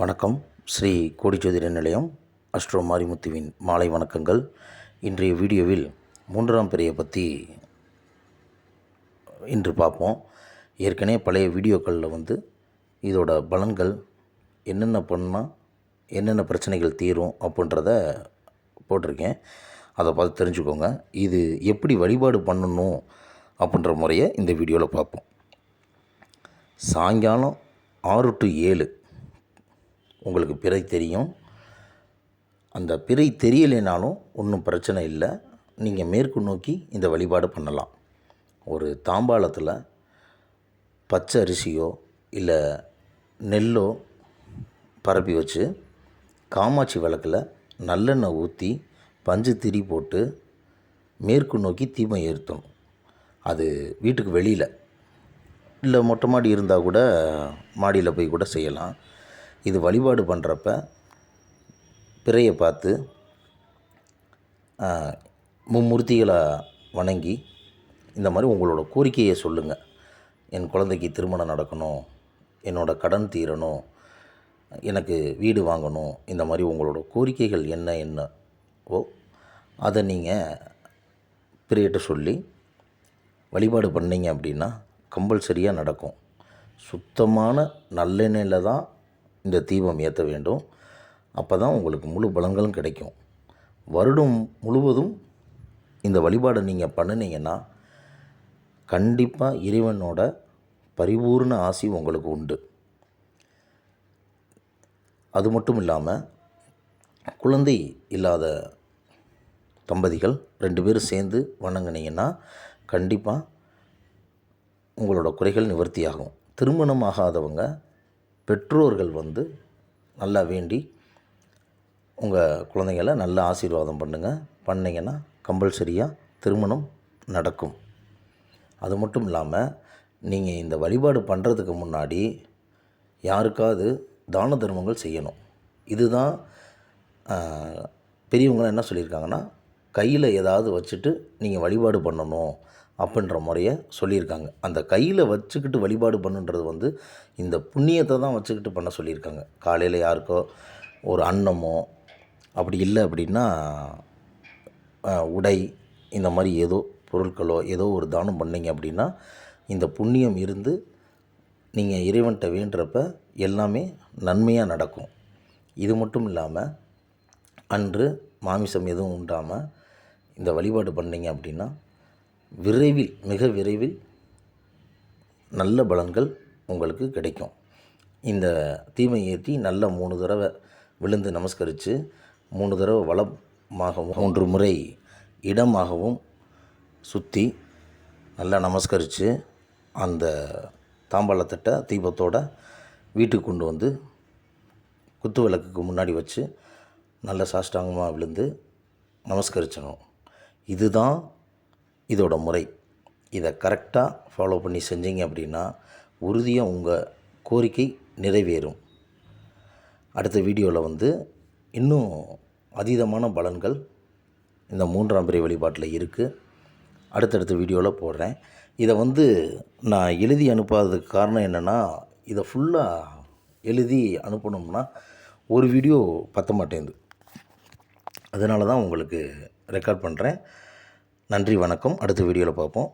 வணக்கம். ஸ்ரீ கோடிச்சோதிர நிலையம் அஸ்ட்ரோ மாரிமுத்துவின் மாலை வணக்கங்கள். இன்றைய வீடியோவில் மூன்றாம் பிறையை பற்றி இன்று பார்ப்போம். ஏற்கனவே பழைய வீடியோக்களில் வந்து இதோட பலன்கள் என்னென்ன பண்ணால் என்னென்ன பிரச்சனைகள் தீரும் அப்படின்றத போட்டிருக்கேன். அதை பார்த்து தெரிஞ்சுக்கோங்க. இது எப்படி வழிபாடு பண்ணணும் அப்படின்ற முறையை இந்த வீடியோவில் பார்ப்போம். சாயங்காலம் ஆறு டு ஏழு உங்களுக்கு பிறை தெரியும். அந்த பிறை தெரியலைனாலும் ஒன்றும் பிரச்சனை இல்லை. நீங்கள் மேற்கு நோக்கி இந்த வழிபாடு பண்ணலாம். ஒரு தாம்பாளத்தில் பச்சை அரிசியோ இல்லை நெல்லோ பரப்பி வச்சு காமாட்சி விளக்கில் நல்லெண்ணெய் ஊற்றி பஞ்சு திரி போட்டு மேற்கு நோக்கி தீமை ஏற்றணும். அது வீட்டுக்கு வெளியில். இல்லை மொட்டை மாடி இருந்தால் கூட மாடியில் போய் கூட செய்யலாம். இது வழிபாடு பண்ணுறப்ப பிறையை பார்த்து மும்மூர்த்திகளை வணங்கி இந்த மாதிரி உங்களோட கோரிக்கையை சொல்லுங்கள் என் குழந்தைக்கு திருமணம் நடக்கணும் என்னோடய கடன் தீரணும் எனக்கு வீடு வாங்கணும் இந்த மாதிரி உங்களோட கோரிக்கைகள் என்ன என்னவோ அதை நீங்கள் பிரியட்ட சொல்லி வழிபாடு பண்ணிங்க அப்படின்னா கம்பல்சரியாக நடக்கும். சுத்தமான நல்லெண்ணெயில் தான் இந்த தீபம் ஏற்ற வேண்டும். அப்போ தான் உங்களுக்கு முழு பலன்களும் கிடைக்கும். வருடம் முழுவதும் இந்த வழிபாடை நீங்கள் பண்ணினீங்கன்னா கண்டிப்பாக இறைவனோட பரிபூர்ண ஆசி உங்களுக்கு உண்டு. அது மட்டும் இல்லாமல் குழந்தை இல்லாத தம்பதிகள் ரெண்டு பேரும் சேர்ந்து வணங்கினீங்கன்னா கண்டிப்பாக உங்களோட குறைகள் நிவர்த்தியாகும். திருமணம் ஆகாதவங்க பெற்றோர்கள் வந்து நல்லா வேண்டி உங்கள் குழந்தைங்கள நல்ல ஆசீர்வாதம் பண்ணுங்கள் பண்ணிங்கன்னா கம்பல்சரியாக திருமணம் நடக்கும். அது மட்டும் இல்லாமல் நீங்கள் இந்த வழிபாடு பண்ணுறதுக்கு முன்னாடி யாருக்காவது தான தர்மங்கள் செய்யணும். இதுதான் பெரியவங்களாம் என்ன சொல்லியிருக்காங்கன்னா கையில் ஏதாவது வச்சுட்டு நீங்கள் வழிபாடு பண்ணணும். அப்படின்ற முறையை சொல்லியிருக்காங்க. அந்த கையில் வச்சுக்கிட்டு வழிபாடு பண்ணுன்றது வந்து இந்த புண்ணியத்தை தான் வச்சுக்கிட்டு பண்ண சொல்லியிருக்காங்க. காலையில் யாருக்கோ ஒரு அன்னமோ அப்படி இல்லை அப்படின்னா உடை இந்த மாதிரி ஏதோ பொருட்களோ ஏதோ ஒரு தானம் பண்ணீங்க அப்படின்னா இந்த புண்ணியம் இருந்து நீங்கள் இறைவன்கிட்ட வேண்டுறப்ப எல்லாமே நன்மையாக நடக்கும். இது மட்டும் இல்லாமல் அன்று மாமிசம் எதுவும் உண்டாமல் இந்த வழிபாடு பண்ணீங்க அப்படின்னா விரைவில் மிக விரைவில் நல்ல பலன்கள் உங்களுக்கு கிடைக்கும். இந்த தீமை ஏற்றி நல்ல மூணு தடவை விழுந்து நமஸ்கரித்து மூணு தடவை வளமாகவும் மூன்று முறை இடமாகவும் சுற்றி நல்லா நமஸ்கரித்து அந்த தாம்பாளத்தட்டை தீபத்தோட வீட்டுக்கு கொண்டு வந்து குத்து விளக்குக்கு முன்னாடி வச்சு நல்ல சாஷ்டாங்கமாக விழுந்து நமஸ்கரிச்சணும். இதுதான் இதோட முறை. இதை கரெக்டாக ஃபாலோ பண்ணி செஞ்சீங்க அப்படின்னா உறுதியாக உங்கள் கோரிக்கை நிறைவேறும். அடுத்த வீடியோவில் வந்து இன்னும் அதீதமான பலன்கள் இந்த மூன்றாம் பிறை வழிபாட்டில் இருக்குது அடுத்தடுத்த வீடியோவில் போடுறேன். இதை வந்து நான் எழுதி அனுப்பாததுக்கு காரணம் என்னென்னா இதை ஃபுல்லாக எழுதி அனுப்பணும்னா ஒரு வீடியோ பத்த மாட்டேங்குது அதனால தான் உங்களுக்கு ரெக்கார்ட் பண்ணுறேன் நன்றி வணக்கம். அடுத்த வீடியோவில் பார்ப்போம்.